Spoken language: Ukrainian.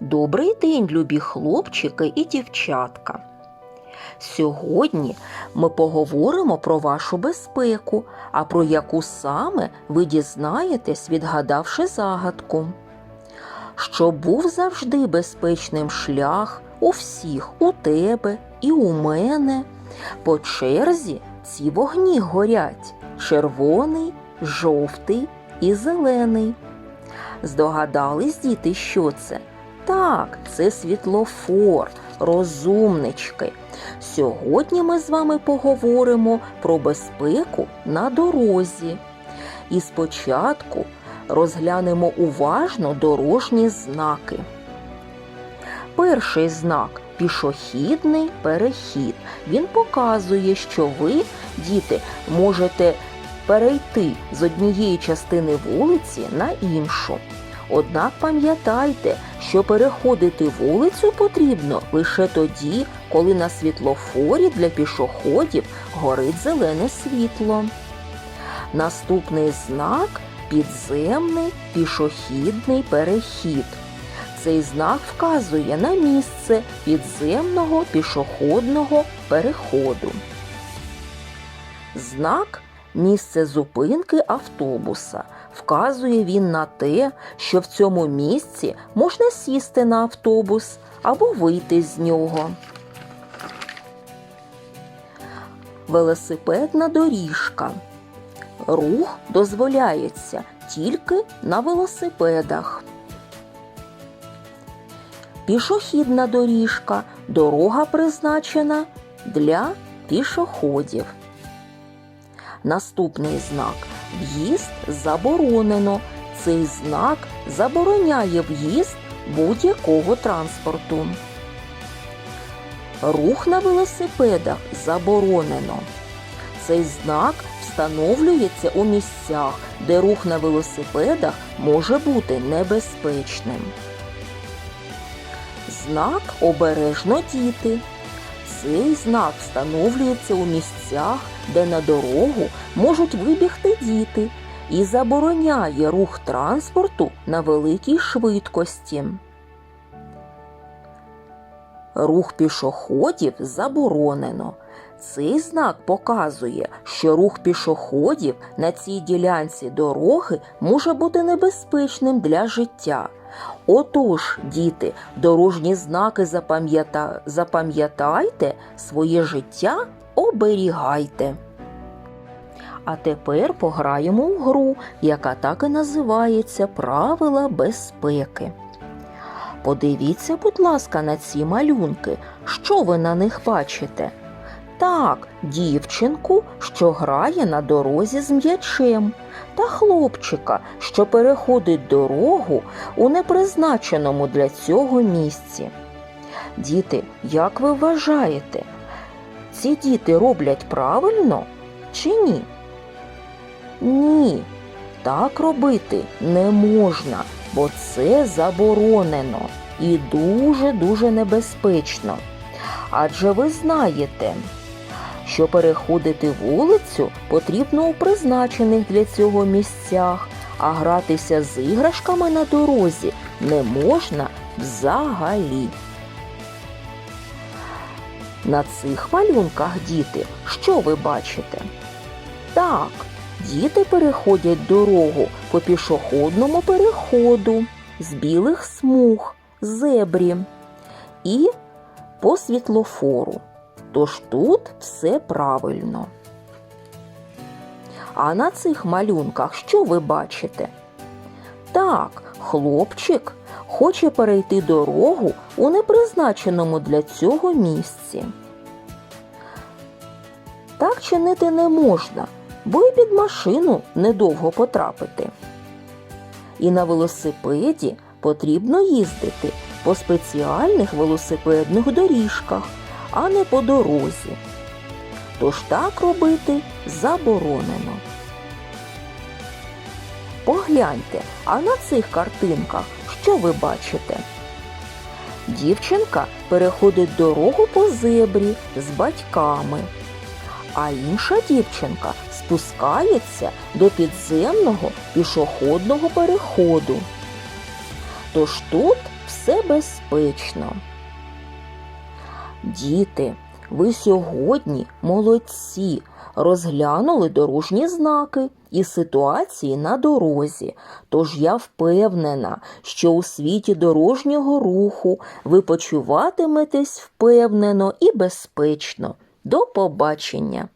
Добрий день, любі хлопчики і дівчатка. Сьогодні ми поговоримо про вашу безпеку, а про яку саме ви дізнаєтесь, відгадавши загадку. Щоб був завжди безпечним шлях у всіх, у тебе і у мене. По черзі ці вогні горять червоний, жовтий і зелений. Здогадались діти, що це? Так, це світлофор, розумнички. Сьогодні ми з вами поговоримо про безпеку на дорозі. І спочатку розглянемо уважно дорожні знаки. Перший знак пішохідний перехід. Він показує, що ви, діти, можете перейти з однієї частини вулиці на іншу. Однак пам'ятайте, що переходити вулицю потрібно лише тоді, коли на світлофорі для пішоходів горить зелене світло. Наступний знак підземний пішохідний перехід. Цей знак вказує на місце підземного пішохідного переходу. Знак місце зупинки автобуса. Вказує він на те, що в цьому місці можна сісти на автобус або вийти з нього. Велосипедна доріжка. Рух дозволяється тільки на велосипедах. Пішохідна доріжка. Дорога призначена для пішоходів. Наступний знак В'їзд заборонено. Цей знак забороняє в'їзд будь-якого транспорту. Рух на велосипедах заборонено. Цей знак встановлюється у місцях, де рух на велосипедах може бути небезпечним. Знак обережно діти. Цей знак встановлюється у місцях, де на дорогу можуть вибігти діти і забороняє рух транспорту на великій швидкості. Рух пішоходів заборонено. Цей знак показує, що рух пішоходів на цій ділянці дороги може бути небезпечним для життя. Отож, діти, дорожні знаки запам'ята... запам'ятайте, своє життя оберігайте. А тепер пограємо в гру, яка так і називається Правила безпеки. Подивіться, будь ласка, на ці малюнки. Що ви на них бачите? Так, дівчинку, що грає на дорозі з м'ячем, та хлопчика, що переходить дорогу у непризначеному для цього місці. Діти, як ви вважаєте, ці діти роблять правильно чи ні? Ні, так робити не можна, бо це заборонено і дуже-дуже небезпечно. Адже ви знаєте, що переходити вулицю потрібно у призначених для цього місцях, а гратися з іграшками на дорозі не можна взагалі. На цих малюнках, діти, що ви бачите? Так, діти переходять дорогу по пішохідному переходу з білих смуг, зебрі і по світлофору. Тож тут все правильно. А на цих малюнках що ви бачите? Так, хлопчик хоче перейти дорогу у непризначеному для цього місці. Так чинити не можна, бо й під машину недовго потрапити. І на велосипеді потрібно їздити по спеціальних велосипедних доріжках, а не по дорозі. Тож так робити заборонено. Погляньте, а на цих картинках що ви бачите? Дівчинка переходить дорогу по зебрі з батьками, а інша дівчинка спускається до підземного пішохідного переходу. Тож тут все безпечно. Діти, ви сьогодні молодці, розглянули дорожні знаки і ситуації на дорозі. Тож я впевнена, що у світі дорожнього руху ви почуватиметесь впевнено і безпечно. До побачення!